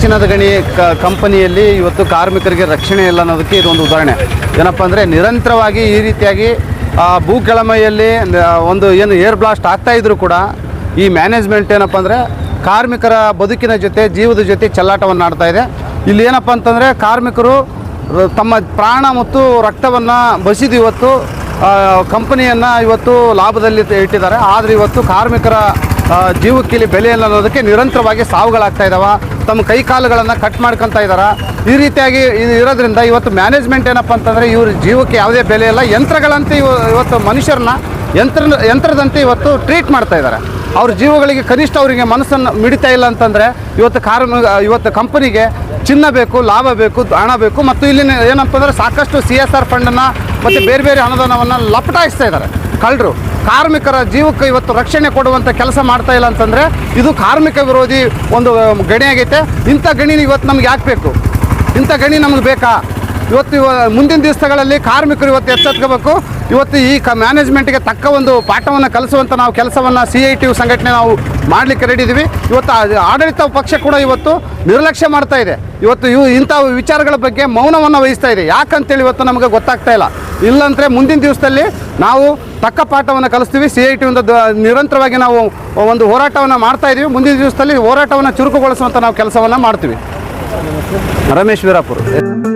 ಚಿನ್ನದ ಗಣಿ ಕಂಪನಿಯಲ್ಲಿ ಇವತ್ತು ಕಾರ್ಮಿಕರಿಗೆ ರಕ್ಷಣೆ ಇಲ್ಲ ಅನ್ನೋದಕ್ಕೆ ಇದೊಂದು ಉದಾಹರಣೆ. ಏನಪ್ಪ ಅಂದರೆ ನಿರಂತರವಾಗಿ ಈ ರೀತಿಯಾಗಿ ಭೂ ಕೆಳಮೈಯಲ್ಲಿ ಒಂದು ಏನು ಏರ್ ಬ್ಲಾಸ್ಟ್ ಆಗ್ತಾ ಇದ್ರು ಕೂಡ ಈ ಮ್ಯಾನೇಜ್ಮೆಂಟ್ ಏನಪ್ಪ ಅಂದರೆ ಕಾರ್ಮಿಕರ ಬದುಕಿನ ಜೊತೆ ಜೀವದ ಜೊತೆ ಚೆಲ್ಲಾಟವನ್ನು ಆಡ್ತಾ ಇದೆ. ಇಲ್ಲಿ ಏನಪ್ಪ ಅಂತಂದರೆ ಕಾರ್ಮಿಕರು ತಮ್ಮ ಪ್ರಾಣ ಮತ್ತು ರಕ್ತವನ್ನು ಬಸಿದು ಇವತ್ತು ಕಂಪನಿಯನ್ನು ಇವತ್ತು ಲಾಭದಲ್ಲಿ ಇಟ್ಟಿದ್ದಾರೆ. ಆದರೆ ಇವತ್ತು ಕಾರ್ಮಿಕರ ಆ, ಜೀವಕ್ಕೆ ಇಲ್ಲಿ ಬೆಲೆ ಇಲ್ಲ ಅನ್ನೋದಕ್ಕೆ ನಿರಂತರವಾಗಿ ಸಾವುಗಳಾಗ್ತಾ ಇದ್ದಾವೆ ತಮ್ಮ ಕೈ ಕಾಲುಗಳನ್ನು ಕಟ್ ಮಾಡ್ಕೊತಾ ಇದ್ದಾರೆ ಈ ರೀತಿಯಾಗಿ ಇರೋದ್ರಿಂದ ಇವತ್ತು ಮ್ಯಾನೇಜ್ಮೆಂಟ್ ಏನಪ್ಪ ಅಂತಂದರೆ ಇವ್ರ ಜೀವಕ್ಕೆ ಯಾವುದೇ ಬೆಲೆ ಇಲ್ಲ. ಯಂತ್ರಗಳಂತೆ ಇವ- ಇವತ್ತು ಮನುಷ್ಯರನ್ನ ಯಂತ್ರ ಯಂತ್ರದಂತೆ ಇವತ್ತು ಟ್ರೀಟ್ ಮಾಡ್ತಾ ಇದ್ದಾರೆ ಅವ್ರ ಜೀವಗಳಿಗೆ ಕನಿಷ್ಠ ಅವರಿಗೆ ಮನಸ್ಸನ್ನು ಮಿಡಿತಾ ಇಲ್ಲ ಅಂತಂದರೆ ಇವತ್ತು ಕಾರ್, ಇವತ್ತು ಕಂಪನಿಗೆ ಚಿನ್ನ ಬೇಕು, ಲಾಭ ಬೇಕು, ಹಣ ಬೇಕು ಮತ್ತು ಇಲ್ಲಿನ ಏನಪ್ಪ ಅಂದರೆ ಸಾಕಷ್ಟು ಸಿ ಎಸ್ ಆರ್ ಫಂಡನ್ನು ಮತ್ತು ಬೇರೆ ಬೇರೆ ಅನುದಾನವನ್ನು ಲಪಟಾಯಿಸ್ತಾ ಇದ್ದಾರೆ. ಕಳ್ಳರು, ಕಾರ್ಮಿಕರ ಜೀವಕ್ಕೆ ಇವತ್ತು ರಕ್ಷಣೆ ಕೊಡುವಂಥ ಕೆಲಸ ಮಾಡ್ತಾ ಇಲ್ಲ ಅಂತಂದರೆ ಇದು ಕಾರ್ಮಿಕ ವಿರೋಧಿ ಒಂದು ಗಣಿ ಆಗೈತೆ. ಇಂಥ ಗಣಿ ಇವತ್ತು ನಮ್ಗೆ ಯಾಕೆ ಬೇಕು? ಇಂಥ ಗಣಿ ನಮಗೆ ಬೇಕಾ? ಇವತ್ತು ಇವ ಮುಂದಿನ ದಿವಸಗಳಲ್ಲಿ ಕಾರ್ಮಿಕರು ಇವತ್ತು ಎಚ್ಚೆತ್ಕೋಬೇಕು. ಇವತ್ತು ಈ ಕ ಮ್ಯಾನೇಜ್ಮೆಂಟ್ಗೆ ತಕ್ಕ ಒಂದು ಪಾಠವನ್ನು ಕಲಿಸುವಂಥ ನಾವು ಕೆಲಸವನ್ನು ಸಿ ಐ ಟಿ ಸಂಘಟನೆ ನಾವು ಮಾಡಲಿಕ್ಕೆ ರೆಡಿ ಇದ್ದೀವಿ ಇವತ್ತು ಆಡಳಿತ ಪಕ್ಷ ಕೂಡ ಇವತ್ತು ನಿರ್ಲಕ್ಷ್ಯ ಮಾಡ್ತಾ ಇದೆ. ಇವತ್ತು ಇವು ಇಂಥ ವಿಚಾರಗಳ ಬಗ್ಗೆ ಮೌನವನ್ನು ವಹಿಸ್ತಾ ಇದೆ. ಯಾಕಂತೇಳಿ ಇವತ್ತು ನಮಗೆ ಗೊತ್ತಾಗ್ತಾ ಇಲ್ಲ. ಇಲ್ಲಂದರೆ ಮುಂದಿನ ದಿವಸದಲ್ಲಿ ನಾವು ತಕ್ಕ ಪಾಠವನ್ನು ಕಲಿಸ್ತೀವಿ. ಸಿ ಐ ಟಿ ಒಂದು ನಿರಂತರವಾಗಿ ನಾವು ಒಂದು ಹೋರಾಟವನ್ನು ಮಾಡ್ತಾ ಇದ್ದೀವಿ ಮುಂದಿನ ದಿವಸದಲ್ಲಿ ಹೋರಾಟವನ್ನು ಚುರುಕುಗೊಳಿಸುವಂಥ ನಾವು ಕೆಲಸವನ್ನು ಮಾಡ್ತೀವಿ. ರಮೇಶ್ ವೀರಾಪುರ್. ಆರ್